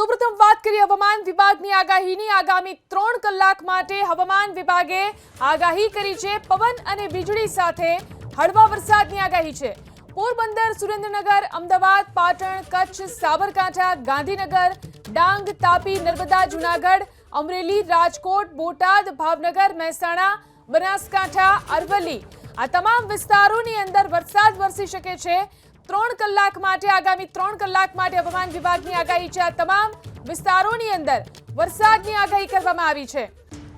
સૌપ્રથમ વાત કરીએ હવામાન વિભાગની આગાહીની. આગામી ત્રણ કલાક માટે હવામાન વિભાગે આગાહી કરી છે પવન અને વીજળી સાથે હળવા વરસાદની આગાહી છે. પોરબંદર, સુરેન્દ્રનગર, અમદાવાદ, પાટણ, કચ્છ, સાબરકાંઠા, ગાંધીનગર, ડાંગ, તાપી, નર્મદા, જુનાગઢ, અમરેલી, રાજકોટ, બોટાદ, ભાવનગર, મહેસાણા, બનાસકાંઠા, અરવલ્લી આ તમામ વિસ્તારોની અંદર વરસાદ વરસી શકે છે. ત્રણ કલાક માટે, આગામી ત્રણ કલાક માટે હવામાન વિભાગની આગાહી છે. આ તમામ વિસ્તારોની અંદર વરસાદની આગાહી કરવામાં આવી છે.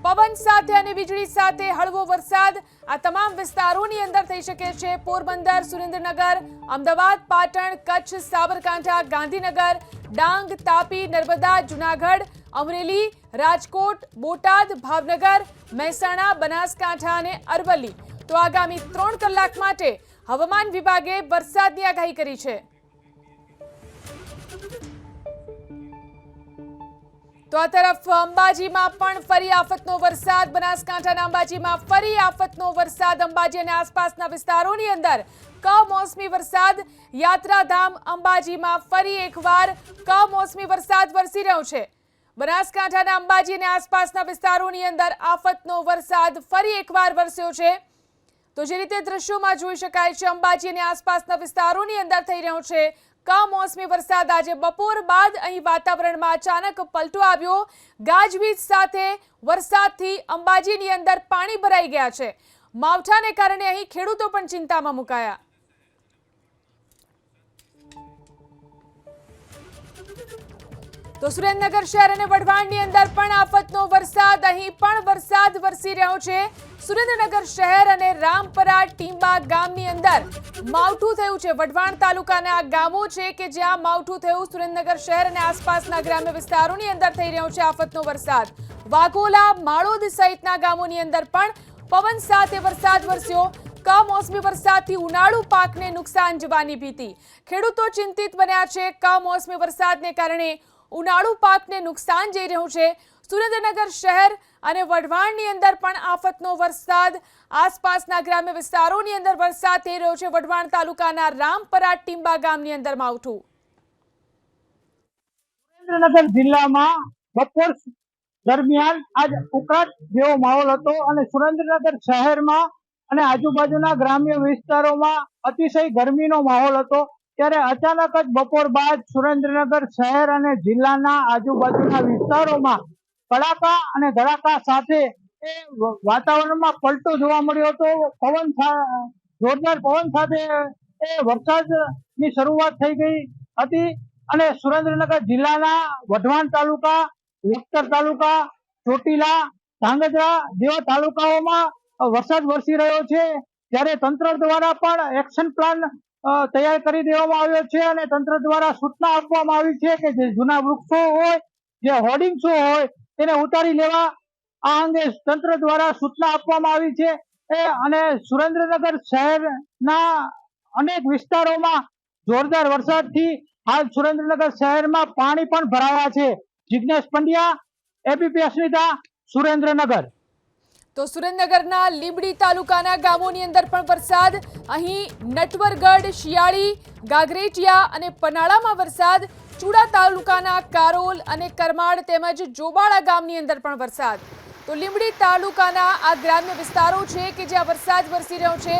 પવન સાથે અને વીજળી સાથે હળવો વરસાદ આ તમામ વિસ્તારોની અંદર થઈ શકે છે. પોરબંદર, સુરેન્દ્રનગર, અમદાવાદ, પાટણ, કચ્છ, સાબરકાંઠા, ગાંધીનગર, ડાંગ, તાપી, નર્મદા, જુનાગઢ, અમરેલી, રાજકોટ, બોટાદ, ભાવનગર, મહેસાણા, બનાસકાંઠા અને અરવલ્લી. તો આગામી ત્રણ કલાક માટે હવામાન વિભાગે વરસાદની આગાહી કરી છે. તો આ તરફ અંબાજીમાં પણ ફરી આફતનો વરસાદ, બનાસકાંઠાના અંબાજીમાં ફરી આફતનો વરસાદ, અંબાજી અને આસપાસના વિસ્તારોની અંદર કમોસમી વરસાદ. યાત્રાધામ અંબાજીમાં ફરી એકવાર કમોસમી વરસાદ વરસી રહ્યો છે. બનાસકાંઠાના અંબાજી અને આસપાસના વિસ્તારોની અંદર આફતનો વરસાદ ફરી એકવાર વરસ્યો છે. તો જે રીતે દ્રશ્યોમાં જોઈ શકાય છે, અંબાજી અને આસપાસના વિસ્તારોની અંદર થઈ રહ્યો છે. કમોસમી વરસાદ આજે બપોર બાદ અહીં વાતાવરણમાં અચાનક પલટો આવ્યો. ગાજવીજ સાથે વરસાદથી અંબાજીની અંદર પાણી ભરાઈ ગયા છે. માવઠાને કારણે અહીં ખેડૂતો પણ ચિંતામાં મુકાયા. તો સુરેન્દ્રનગર શહેર અને વઢવાણની અંદર પણ આફતનો વરસાદ, અહીં પણ વરસાદ વરસી રહ્યો છે. સુરેન્દ્રનગર શહેર અને રામપરા ટીંબા ગામની અંદર માવઠું થયું છે. વઢવાણ તાલુકાના આ ગામો છે કે જ્યાં માવઠું થયું સુરેન્દ્રનગર શહેર અને આસપાસના ગ્રામ્ય વિસ્તારોની અંદર થઈ રહ્યો છે આફતનો વરસાદ. વાઘોલા, માળોદ સહિતના ગામોની અંદર પણ પવન સાથે વરસાદ વરસ્યો. કમોસમી વરસાદથી ઉનાળુ પાકને નુકસાન જવાની ભીતિ. ખેડૂતો ચિંતિત બન્યા છે. કમોસમી વરસાદને કારણે ઉનાળુ પાકને નુકસાન જઈ રહ્યું છે. સુરેન્દ્રનગર શહેર અને વઢવાણની અંદર પણ આફતનો વરસાદ. આસપાસના ગ્રામ્ય વિસ્તારોની અંદર વરસાદ થઈ રહ્યો છે. વઢવાણ તાલુકાના રામપરા ટીંબા ગામની અંદર માવઠું સુરેન્દ્રનગર જિલ્લામાં બપોર દરમિયાન આજ ઉકળાટ જેવો માહોલ હતો અને સુરેન્દ્રનગર શહેરમાં અને આજુબાજુના ગ્રામ્ય વિસ્તારોમાં અતિશય ગરમીનો માહોલ હતો. ત્યારે અચાનક જ બપોર બાદ સુરેન્દ્રનગર શહેર અને જિલ્લાના આજુબાજુના વિસ્તારોમાં કડાકા અને ધડાકા સાથે વાતાવરણમાં પલટો જોવા મળ્યો હતો. પવન જોરદાર પવન સાથે એ વરસાદની શરૂઆત થઈ ગઈ હતી અને સુરેન્દ્રનગર જિલ્લાના વઢવાણ તાલુકા લખતર તાલુકા, ચોટીલા, ધાંગધ્રા જેવા તાલુકાઓમાં વરસાદ વરસી રહ્યો છે. ત્યારે તંત્ર દ્વારા પણ એક્શન પ્લાન તૈયાર કરી દેવામાં આવ્યો છે અને તંત્ર દ્વારા સૂચના આપવામાં આવી છે કે જે જૂના વૃક્ષો હોય, જે હોર્ડિંગ્સો હોય, તેને ઉતારી લેવા આ અંગે તંત્ર દ્વારા સૂચના આપવામાં આવી છે. અને સુરેન્દ્રનગર શહેરના અનેક વિસ્તારોમાં જોરદાર વરસાદથી હાલ સુરેન્દ્રનગર શહેરમાં પાણી પણ ભરાયા છે. જિજ્ઞેશ પંડ્યા એબીપી અસ્મિતા, સુરેન્દ્રનગર. તો સુરેન્દ્રનગરના લીંબડી તાલુકાના ગામોની અંદર પણ વરસાદ. અહીં નટવરગઢ, શિયાળી, ગાગરેટિયા અને પનાળામાં વરસાદ. ચુડા તાલુકાના કારોલ અને કરમાડ તેમજ જોબાળા ગામની અંદર પણ વરસાદ. તો લીંબડી તાલુકાના આ ગ્રામ્ય વિસ્તારો છે કે જ્યાં વરસાદ વરસી રહ્યો છે.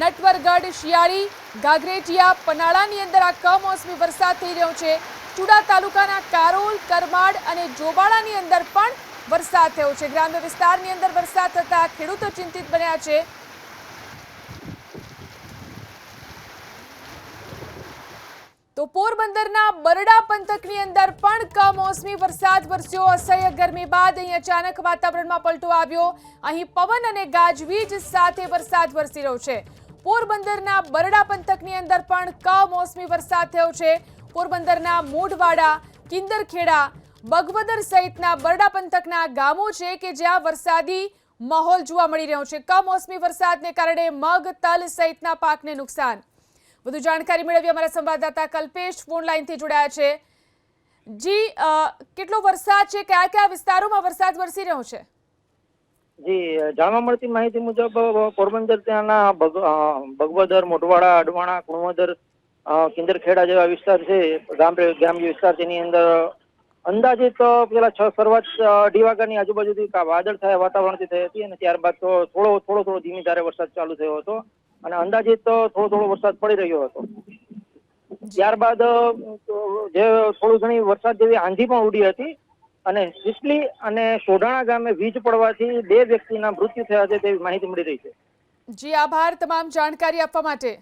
નટવરગઢ, શિયાળી, ગાગરેટિયા, પનાળાની અંદર આ કમોસમી વરસાદ થઈ રહ્યો છે. ચુડા તાલુકાના કારોલ કરમાડ અને જોબાળાની અંદર પણ વરસાદ થયો છે. ગ્રામ્ય વિસ્તારની અંદર વરસાદ થતા ખેડૂતો ચિંતિત બન્યા છે. તો પોરબંદરના બરડા પંથકની અંદર પણ કમોસમી વરસાદ વરસ્યો. અસહ્ય ગરમી બાદ અહીં અચાનક વાતાવરણમાં પલટો આવ્યો. અહીં પવન અને ગાજવીજ સાથે વરસાદ વરસી રહ્યો છે. પોરબંદરના બરડા પંથકની અંદર પણ કમોસમી વરસાદ થયો છે. પોરબંદરના મોઢવાડા કિંદરખેડા બગવદર સહિતના બરડા પંથકના ગામો છે કે જ્યાં વરસાદી માહોલ જોવા મળી રહ્યો છે. કમોસમી વરસાદને કારણે મગ, તલ સહિતના પાકને નુકસાન. વધુ જાણકારી મેળવી અમારા સંવાદદાતા કલ્પેશ ફોનલાઈનથી જોડાયા છે. જી કેટલો વરસાદ છે? કયા કયા વિસ્તારોમાં વરસાદ વરસી રહ્યો છે? જી, જાણવા મળતી માહિતી મુજબ, પોરબંદર ત્યાંના ભગવદર મોટવાડા અડવાણા, કુણવદર કિંદરખેડા જેવા વિસ્તાર છે. ગામ ગ્રામ્ય વિસ્તાર તેની અંદર અંદાજિત પેલા છ અ, અઢી વાગ્યાની આજુબાજુથી વાદળ થયા વાતાવરણથી થઈ હતી અને ત્યારબાદ તો થોડો થોડો થોડો ધીમી ધારે વરસાદ ચાલુ થયો હતો અને અંદાજિત થોડો થોડો વરસાદ પડી રહ્યો હતો. ત્યારબાદ જે થોડી ઘણી વરસાદ જેવી આંધી પણ ઉડી હતી અને સિસલી અને સોઢાણા ગામે વીજ પડવાથી બે વ્યક્તિના મૃત્યુ થયા છે તેવી માહિતી મળી રહી છે. જી આભાર તમામ જાણકારી આપવા માટે.